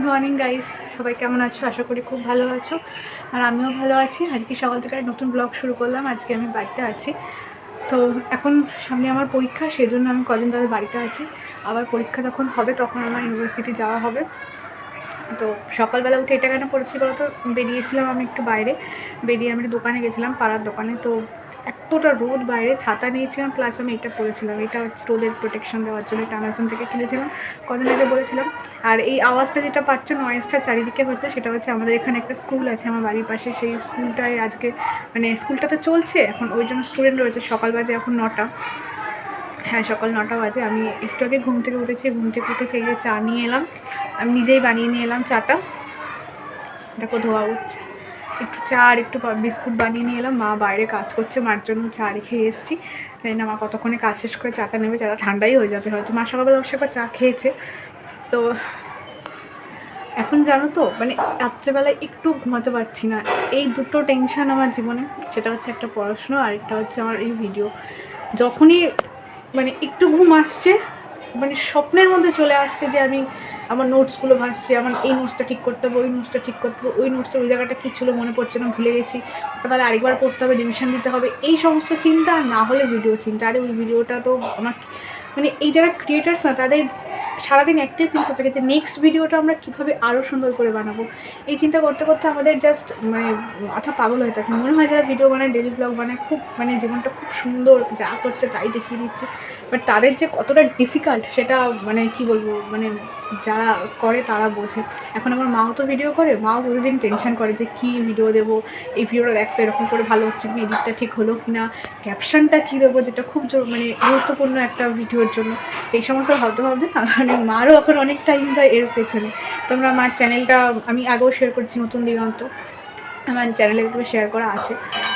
Morning guys সবাই কেমন আছো? আশা করি খুব ভালো আছো। আর আমিও ভালো আছি। আজকে সকাল থেকে নতুন ব্লগ শুরু করলাম। আজকে আমি বাড়িতে আছি। তো এখন সামনে আমার পরীক্ষা, সেজন্য আমি কদিন ধরে বাড়িতে আছি। আবার পরীক্ষা যখন হবে, তখন আমার ইউনিভার্সিটি যাওয়া হবে। তো সকালবেলা উঠে এটা কেন পড়েছি বলতো? বেরিয়েছিলাম আমি একটু বাইরে। বেরিয়ে আমি দোকানে গেছিলাম, পাড়ার দোকানে। তো এতটা রোদ বাইরে, ছাতা নিয়েছিলাম প্লাস আমি এটা পরেছিলাম। এটা হচ্ছে রোদের প্রোটেকশন দেওয়ার জন্য, এটা অ্যামাজন থেকে কিনেছিলাম, কদিন আগে বলেছিলাম আর এই আওয়াজটা যেটা পাচ্ছ নয়েজটা চারিদিকে হচ্ছে, সেটা হচ্ছে আমাদের এখানে একটা স্কুল আছে, আমার বাড়ির পাশে। সেই স্কুলটায় আজকে মানে স্কুলটা তো চলছে, এখন ওই জন্য স্টুডেন্ট রয়েছে, সকাল বাজে এখন নটা। হ্যাঁ সকাল নটা বাজে, আমি একটু আগে ঘুম থেকে উঠেছি, ঘুম থেকে উঠে সেই চা নিয়ে এলাম, আমি নিজেই বানিয়ে নিয়ে এলাম চাটা। দেখো ধোয়া উঠছে। একটু চা আর একটু বিস্কুট বানিয়ে নিয়ে এলাম। মা বাইরে কাজ করছে, মার জন্য চা রেখে এসেছি। জানি না, মা কতক্ষণে কাজ শেষ করে চাটা নেবে? চাটা ঠান্ডাই হয়ে যাবে হয়তো। মা সকালবেলা অবশ্যই একবার চা খেয়েছে। তো এখন জানো তো মানে রাত্রেবেলায় একটু ঘুমাতে পারছি না। এই দুটো টেনশন আমার জীবনে। সেটা হচ্ছে একটা পড়াশুনো আর একটা হচ্ছে আমার এই ভিডিও যখনই মানে একটু ঘুম আসছে মানে স্বপ্নের মধ্যে চলে আসছে যে আমি আমার নোটসগুলো ভাসছে, আমার এই নোটসটা ঠিক করতে হবে, ওই নোটসটা ঠিক করতে হবে, ওই নোটসটা ওই জায়গাটা কী ছিল মনে পড়ছে না, ভুলে গেছি। তাহলে আরেকবার পড়তে হবে রিভিশন দিতে হবে, এই সমস্ত চিন্তা আর না হলে ভিডিও চিন্তা। আরে ওই ভিডিওটা তো আমার মানে এই যারা ক্রিয়েটার্স না, তাদের সারাদিন একটাই চিন্তা থাকে যে নেক্সট ভিডিওটা আমরা কীভাবে আরও সুন্দর করে বানাবো। এই চিন্তা করতে করতে আমাদের জাস্ট মানে মাথা পাগল হয়ে থাকে। মনে হয় যারা ভিডিও বানায় ডেলি ব্লগ বানায়, খুব মানে জীবনটা খুব সুন্দর, যা করছে তাই দেখিয়ে দিচ্ছে। বাট তাদের যে কতটা ডিফিকাল্ট সেটা মানে কি বলব মানে যারা করে তারা বোঝে। এখন আমার মাও তো ভিডিও করে, মাও প্রতিদিন টেনশন করে যে কী ভিডিও দেবো, এই ভিডিওটা দেখতে এরকম করে ভালো হচ্ছে কি এডিটটা ঠিক হলো কি না ক্যাপশনটা কী দেবো যেটা খুব জোর- মানে গুরুত্বপূর্ণ একটা ভিডিওর জন্য। এই সমস্ত ভাবতে ভাবতে না মানে মারও এখন অনেক টাইম যায় এর পেছনে। তোমরা আমার চ্যানেলটা আমি আগেও শেয়ার করছি নতুন দিগন্ত। আমার চ্যানেলে শেয়ার করা আছে।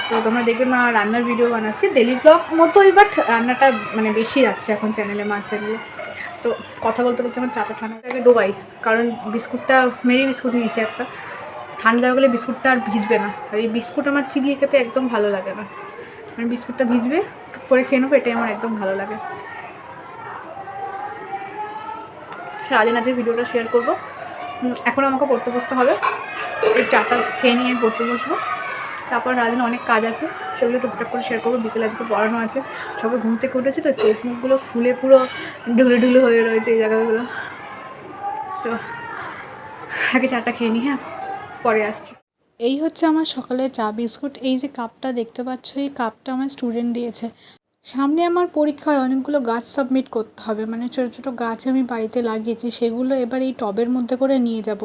তো তোমরা দেখবে মা রান্নার ভিডিও বানাচ্ছে ডেলি ব্লগ মতোই বাট রান্নাটা মানে বেশি যাচ্ছে এখন চ্যানেলে মার চ্যানেলে তো কথা বলতে বলতে আমার চাপা ঠান্ডাটাকে ডোবাই, কারণ বিস্কুটটা, মেরি বিস্কুট নিয়েছি একটা। ঠান্ডা হয়ে গেলে বিস্কুটটা আর ভিজবে না। আর এই বিস্কুট আমার চিবিয়ে খেতে একদম ভালো লাগে না। মানে বিস্কুটটা ভিজবে করে খেয়ে নেব, এটাই আমার একদম ভালো লাগে। সারাদিন আজকে ভিডিওটা শেয়ার করব। এখন আমাকে পড়তে বসতে হবে। এই চাটা খেয়ে নিয়ে পড়তে বসবো। তারপর রাদিন অনেক কাজ আছে, সেগুলো টুকটাক করে শেয়ার করব। বিকেলে আজকে পড়ানো আছে, সবাই ঘুম থেকে উঠেছে তো চোখ মুখগুলো ফুলে পুরো ঢুলে ঢুলে হয়ে রয়েছে এই জায়গাগুলো। তো আগে চাটা খেয়ে নি হ্যাঁ? পরে আসছি। এই হচ্ছে আমার সকালের চা বিস্কুট। এই যে কাপটা দেখতে পাচ্ছ, এই কাপটা আমার স্টুডেন্ট দিয়েছে। সামনে আমার পরীক্ষায় অনেকগুলো গাছ সাবমিট করতে হবে। মানে ছোটো ছোটো গাছ আমি বাড়িতে লাগিয়েছি, সেগুলো এবার এই টবের মধ্যে করে নিয়ে যাব।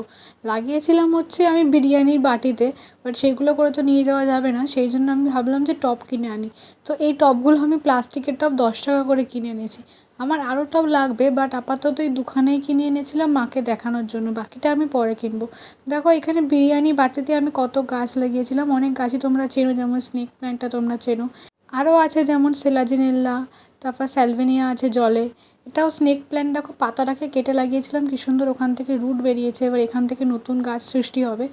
লাগিয়েছিলাম হচ্ছে আমি বিরিয়ানির বাটিতে বাট সেগুলো করে তো নিয়ে যাওয়া যাবে না, সেই জন্য আমি ভাবলাম যে টব কিনে আনি। তো এই টবগুলো আমি প্লাস্টিকের টব দশ টাকা করে কিনে এনেছি। আমার আরও টব লাগবে বাট আপাতত এই দুখানেই কিনে এনেছিলাম মাকে দেখানোর জন্য, বাকিটা আমি পরে কিনবো। দেখো, এখানে বিরিয়ানি বাটিতে আমি কত গাছ লাগিয়েছিলাম, অনেক গাছই তোমরা চেনো, যেমন স্নেক প্ল্যান্টটা তোমরা চেনো। আরও আছে যেমন সেলাজিনেল্লা, তারপর স্যালভেনিয়া আছে জলে। এটাও স্নেক প্ল্যান্ট দেখো পাতাটাকে কেটে লাগিয়েছিলাম, কি সুন্দর ওখান থেকে রুট বেরিয়েছে, এবার এখান থেকে নতুন গাছ সৃষ্টি হবে।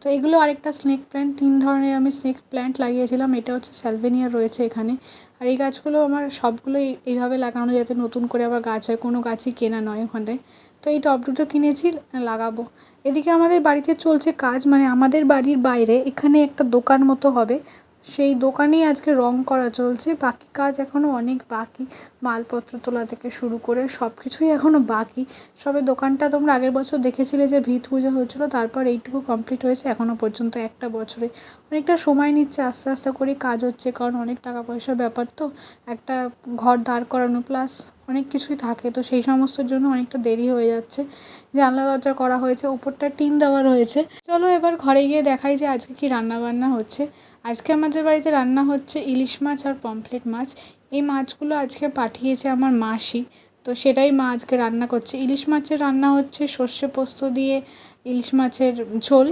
তো এগুলো আরেকটা স্নেক প্ল্যান্ট, তিন ধরনের আমি স্নেক প্ল্যান্ট লাগিয়েছিলাম, এটা হচ্ছে স্যালভেনিয়া রয়েছে এখানে। আর এই গাছগুলো আমার সবগুলো এইভাবে লাগানো যাতে নতুন করে আবার গাছ হয়, কোনো গাছই কেনা নয় ওখানে। তো এই টব দুটো কিনেছি, লাগাবো। এদিকে আমাদের বাড়িতে চলছে কাজ মানে আমাদের বাড়ির বাইরে এখানে একটা দোকান মতো হবে সেই দোকানেই আজকে রং করা চলছে। বাকি কাজ এখনও অনেক বাকি। মালপত্র তোলা থেকে শুরু করে সব কিছুই এখনও বাকি। সবে দোকানটা তোমরা আগের বছর দেখেছিলে যে ভিত পুজো হয়েছিল, তারপর এইটুকু কমপ্লিট হয়েছে এখনও পর্যন্ত একটা বছরে। অনেকটা সময় নিচ্ছে আস্তে আস্তে করে কাজ হচ্ছে, কারণ অনেক টাকা পয়সার ব্যাপার তো। একটা ঘর দাঁড় করানো প্লাস অনেক কিছুই থাকে। তো সেই সমস্তর জন্য অনেকটা দেরি হয়ে যাচ্ছে। জানলা দরজা করা হয়েছে, উপরটা টিন দেওয়া রয়েছে। চলো এবার ঘরে গিয়ে দেখাই যে আজকে কি রান্না বান্না হচ্ছে। আজকে আমাদের বাড়িতে রান্না হচ্ছে ইলিশ মাছ আর পমফ্লেট মাছ। এই মাছগুলো আজকে পাঠিয়েছে আমার মাসি, তো সেটাই মা আজকে রান্না করছে। ইলিশ মাছের রান্না হচ্ছে সর্ষে পোস্ত দিয়ে ইলিশ মাছের ঝোল,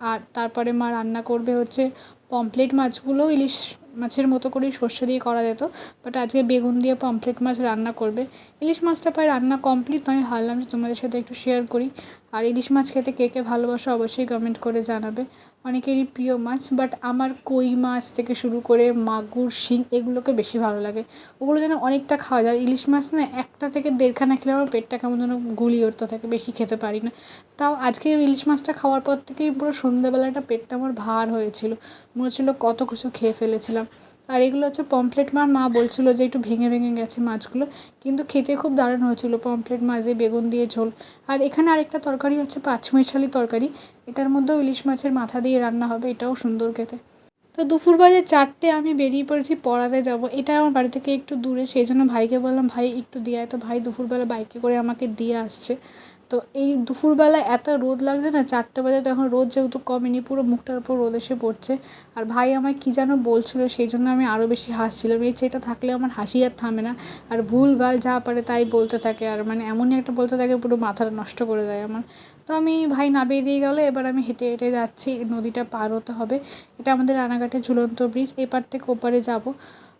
আর তারপরে মা রান্না করবে হচ্ছে পমফ্লেট মাছগুলো ইলিশ মাছের মতো করেই সর্ষে দিয়ে করা যেত বাট আজকে বেগুন দিয়ে পমফ্লেট মাছ রান্না করবে। ইলিশ মাছটা প্রায় রান্না কমপ্লিট আমি ভাবলাম যে তোমাদের সাথে একটু শেয়ার করি। আর ইলিশ মাছ খেতে কে কে ভালোবাসো অবশ্যই কমেন্ট করে জানাবে। অনেকেরই প্রিয় মাছ বাট আমার কই মাছ থেকে শুরু করে মাগুর, শিং এগুলোকে বেশি ভালো লাগে। ওগুলো যেন অনেকটা খাওয়া যায়। ইলিশ মাছ না, একটা থেকে দেড়খানা খেলে আমার পেটটা কেমন যেন গুলি উঠতে থাকে, বেশি খেতে পারি না। তাও আজকে ইলিশ মাছটা খাওয়ার পর থেকেই পুরো সন্ধ্যাবেলাটা পেটটা আমার ভার হয়েছিল। মনে হচ্ছিল কত কিছু খেয়ে ফেলেছিলাম। আর এগুলো হচ্ছে পমফ্লেট মাছ। মা বলছিল যে একটু ভেঙে ভেঙে গেছে মাছগুলো। কিন্তু খেতে খুব দারুণ হয়েছিল পমফ্লেট মাছে, বেগুন দিয়ে ঝোল। আর এখানে আরেকটা তরকারি হচ্ছে পাঁচমিশালি তরকারি। এটার মধ্যেও ইলিশ মাছের মাথা দিয়ে রান্না হবে, এটাও সুন্দর খেতে। তো দুপুর বাজে চারটে, আমি বেরিয়ে পড়েছি পড়াতে যাব। এটা আমার বাড়ি থেকে একটু দূরে, সেই জন্য ভাইকে বললাম, ভাই, একটু দিয়ে তো ভাই দুপুরবেলা বাইকে করে আমাকে দিয়ে আসছে। তো এই দুপুরবেলা এত রোদ লাগছে না, চারটে বাজে তো এখন রোদ যেহেতু কমেনি, পুরো মুখটার উপর রোদ এসে পড়ছে। আর ভাই আমায় কী যেন বলছিলো, সেই জন্য আমি আরও বেশি হাসছিলাম। এই ছেলেটা থাকলে আমার হাসি আর থামে না। আর ভুল ভালো যা পারে তাই বলতে থাকে। আর মানে এমনই একটা বলতে থাকে, পুরো মাথাটা নষ্ট করে দেয় আমার। তো আমি ভাই নামিয়ে দিয়ে গেলো, এবার আমি হেঁটে হেঁটে যাচ্ছি, নদীটা পার হতে হবে। এটা আমাদের রানাঘাটের ঝুলন্ত ব্রিজ এপার থেকে ওপারে যাব।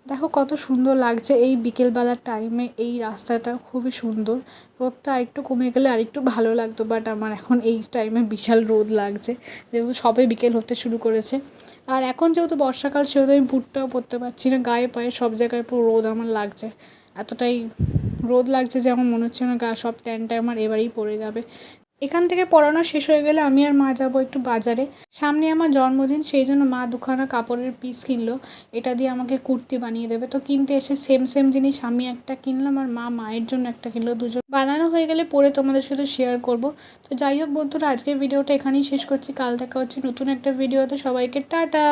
দেখো কত সুন্দর লাগছে এই বিকেলবেলার টাইমে এই রাস্তাটা, খুবই সুন্দর। রোদটা আরেকটু কমে গেলে আরেকটু ভালো লাগতো বাট আমার এখন এই টাইমে বিশাল রোদ লাগছে। যেহেতু সবে বিকেল হতে শুরু করেছে। আর এখন যেহেতু বর্ষাকাল, সেহেতু আমি বুটটাও পরতে পারছি না, গায়ে পায়ে সব জায়গায় পুরো রোদ আমার লাগছে। এতটাই রোদ লাগছে যে আমার মনে হচ্ছে না, গা সব ট্যানটা আমার এবারেই পড়ে যাবে। এখান থেকে পড়ানো শেষ হয়ে গেলে আমি আর মা যাব একটু বাজারে। সামনে আমার জন্মদিন, সেই জন্য মা দুখানা কাপড়ের পিস কিনলো। এটা দিয়ে আমাকে কুর্তি বানিয়ে দেবে। তো কিনতে এসে সেম সেম জিনিস আমি একটা কিনলাম আর মা মায়ের জন্য একটা কিনলো। দুজন বানানো হয়ে গেলে পরে তোমাদের সাথে শেয়ার করব। তো যাই হোক বন্ধুরা, আজকের ভিডিওটা এখানেই শেষ করছি। কাল দেখা হচ্ছে নতুন একটা ভিডিওতে। সবাইকে টাটা!